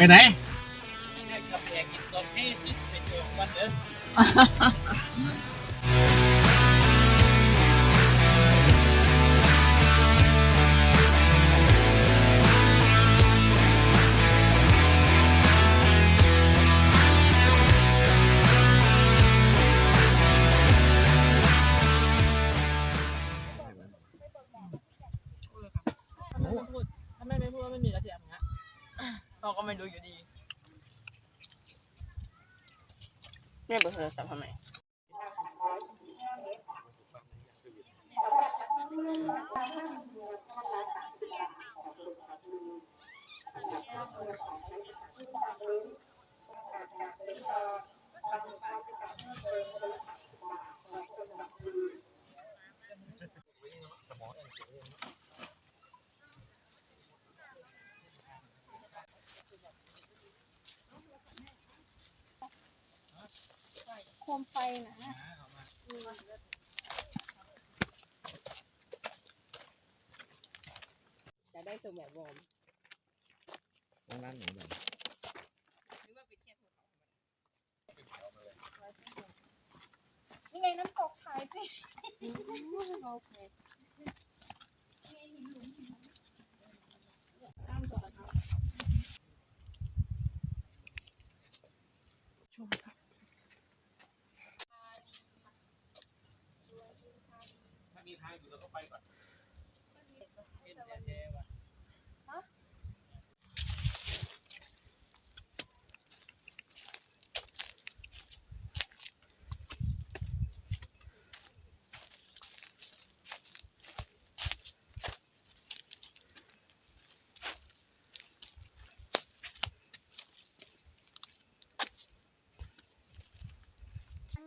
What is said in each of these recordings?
ไปไหน เราก็ไม่รู้อยู่ดีแม่เบอร์โทรศัพท์ทำไม มไฟนะจะได้ส่งแบบวอร์มร้านไหนบ้างนี่ไงน้ำตกขายสิโอเคถ้ามี ทางอยู่เราก็ไปก่อนเอ็นเจว่ะ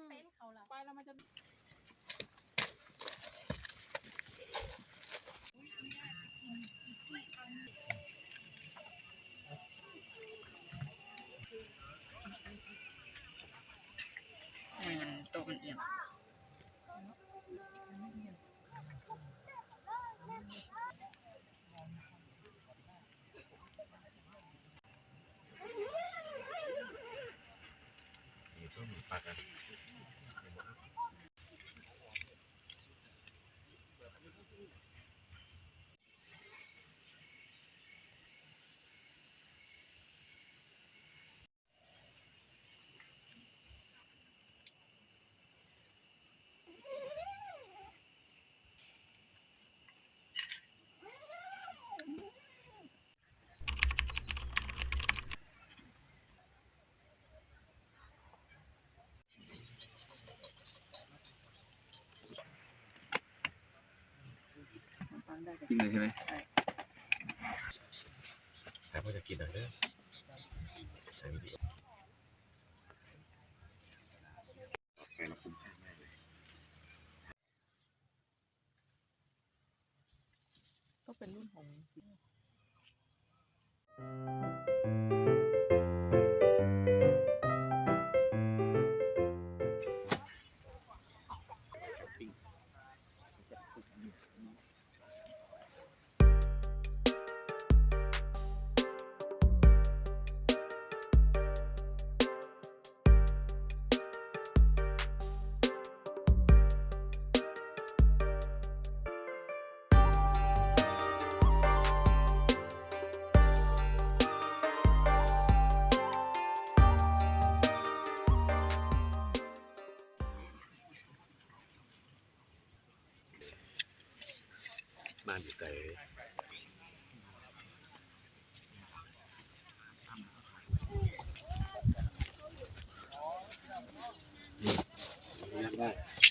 เต็นท์เขาล่ะ ไปแล้วมันจะ อืม ตัวมันเอี ยงนี่ก็มีปากกันกินเลยใช่ไหมแต่ว่าจะกินอะไรเด้อใช้วิธีไปแล้วคุ้มค่ามากเลยก็เป็นรุ่นของ บ้านอยู่ไกลงานได้งได้